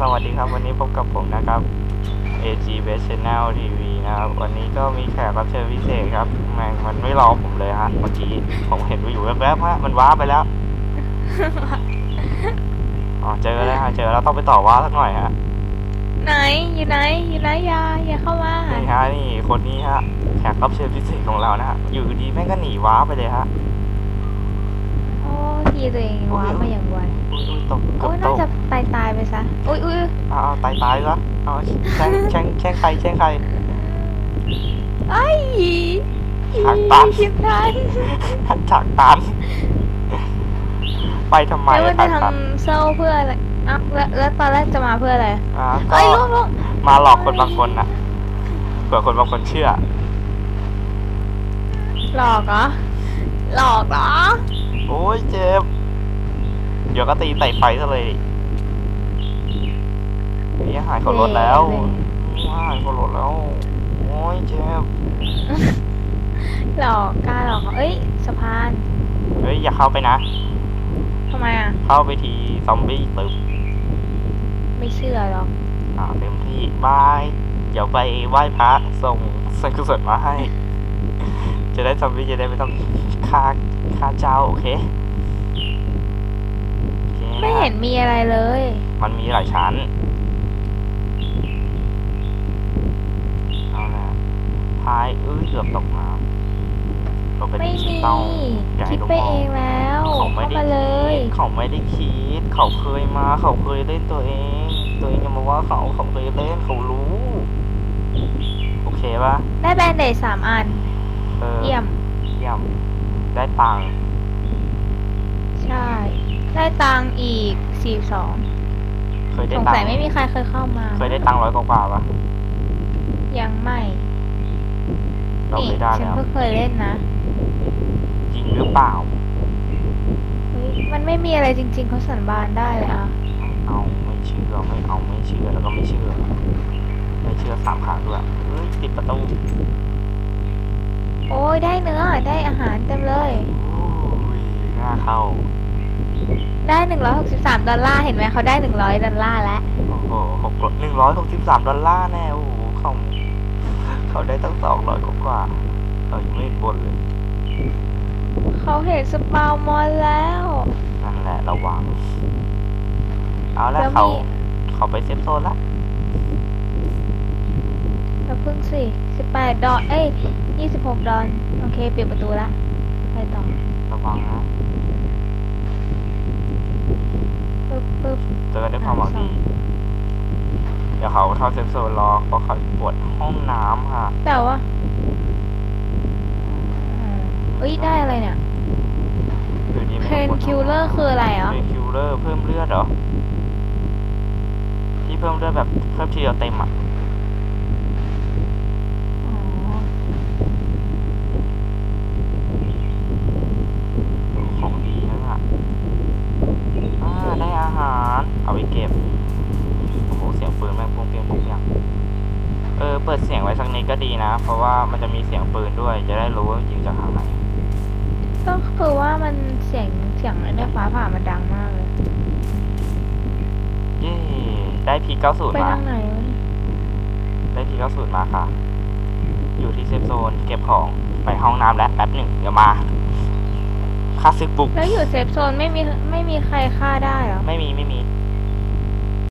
สวัสดีครับ วันนี้พบกับผมนะครับ AG Best Channel TV นะครับ วันนี้ก็มีแขกรับเชิญพิเศษครับแม่งมันไม่รอผมเลยฮะเมื่อกี้ผมเห็นว่าอยู่แวบๆฮะมันว้าร์ปไปแล้วอ๋อเจอแล้วฮะเจอแล้วต้องไปต่อว้าร์ปสักหน่อยฮะไหนอยู่ไหนอยู่ไหนอยาอย่าเข้ามานี่ฮะนี่คนนี้ฮะแขกรับเชิญพิเศษของเรานะฮะอยู่ดีแม่งก็หนีว้าร์ปไปเลยฮะโอ้ ทีตัวเองว้ามาอย่างไวอุ้ยอุ้ยตกเกือโอ้บยตน่ากจะตายตายๆไปซะอุ้ยอุ้ยเอาเอาตายตายซะเอาแช่งแช่งแช่งใครแช่งใครไอ้ทางตันคิดทันฉากตันไปทำไมแล้วมันทาจะงตันทำเศร้าเพื่ออะไรอะแล้วแล้วตอนแรกจะมาเพื่ออะไรอ่าก็เอ้ยลูกลูกมาหลอกคนบางคนนะเผื่อคนบางคนเชื่อ หลอกเหรอหลอกเหรอโอ้ยเจ็บ เดี๋ยวก็ตีใส่ไฟซะเลยนี่หายเขารถแล้วหายเขารถแล้ว โอ้ยเจ็บหลอกกล้าหลอกเหรอเอ้ยสะพาน เฮ้ยอย่าเข้าไปนะทำไมอะ เข้าไปทีซอมบี้ตึมไม่เชื่อหรอกอ่าเต็มที่บาย เดี๋ยวไปไหว้พระส่งส่วนกุศลมาให้ จะได้ซอมบี้จะได้ไม่ต้องฆ่าฆ่าเจ้าโอเคโอคนะ ไม่เห็นมีอะไรเลย มันมีหลายชั้นเอาละพายเอ้ยเกือบตกน้ำเราเป็นไม่ดิจิมีตอลใหญ่คิดลงไปมเองแล้วเขาไม่เข้าได้มาเลคิย ดเขาไม่ได้คิด เขาเคยมา เขาเคยเล่นตัวเอง ตัวเองจะมาว่าเขาเขาเคยเล่นเขารู้ โอเคปะได้แบนเดจสามอัน เออเยี่ยม เยี่ยม ได้ตังค์ใช่ ได้ตังค์อีกสี่สองเคยได้สงตังสัยค์ไม่มีใครเคยเข้ามาเคยได้ตังค์ร้อยกว่าๆปะยังไม่เรานี่เคยได้ฉันแล้ว ก็เคยเล่นนะจริงหรือเปล่า เฮ้ยมันไม่มีอะไรจริง ๆเขาสันบานได้เลยอะเอาไม่เชื่อไม่เอาไม่เชื่อแล้วก็ไม่เชื่อ ไม่เชื่อสามครั้งด้วยเฮ้ยติดประตูโอ้ยได้เนื้อได้อาหารเต็มเลย โอ้ยน่าเข้า ได้หนึ่งร้อยหกสิบสามดอลลาร์เห็นไหมเขาได้หนึ่งร้อยดอลลาร์แล้วโอ้โหหกหนึ่งร้อยหกสิบสามดอลลาร์แน่โอ้โหเขาเขาได้ตั้งสองร้อยกว่าๆเขายังไม่เห็นบนเลย เขาเห็นสปาวมอนแล้ว นั่นแหละระวัง เอาละแล้วเขามีเขาไปเซฟโซนละแล้วพึ่งสิสิบแปดดอลเอ้ยยี่สิบหกดอลโอเคปิดประตูละไปต่อ ระวังนะ บปึ๊บเจอกันด้วยความหวังดีเดี๋ยวเขาเข้าเซฟโซนรอเพราะเขาปวดห้องน้ำค่ะ แต่ว่าอืมเอ้ยได้อะไรเนี่ยอยู่ดีเพไม่นปวดคิลเลอร์คืออะไรอะเพนคิลเลอร์เพิ่มเลือดเหรอ ที่เพิ่มเลือดแบบเพิ่มทีเดียวเต็มอะ ว้สักนิดก็ดีนะ เพราะว่ามันจะมีเสียงปืนด้วย จะได้รู้ว่ายิงจากทางไหนก็คือว่ามันเสียงเสียงไอ้เนี่ยฟ้าผ่ามันดังมากเลยเย้ได้พีเก้าสูตรไปมาทางไหนวะเนี่ยได้พีเก้าสูตรมาค่ะ อยู่ที่เซฟโซนเก็บของไปห้องน้ำแล้วแป๊บหนึ่งเดี๋ยวมาค่าซึกบุกแล้วอยู่เซฟโซนไม่มีไม่มีใครฆ่าได้เหรอไม่มีไม่มี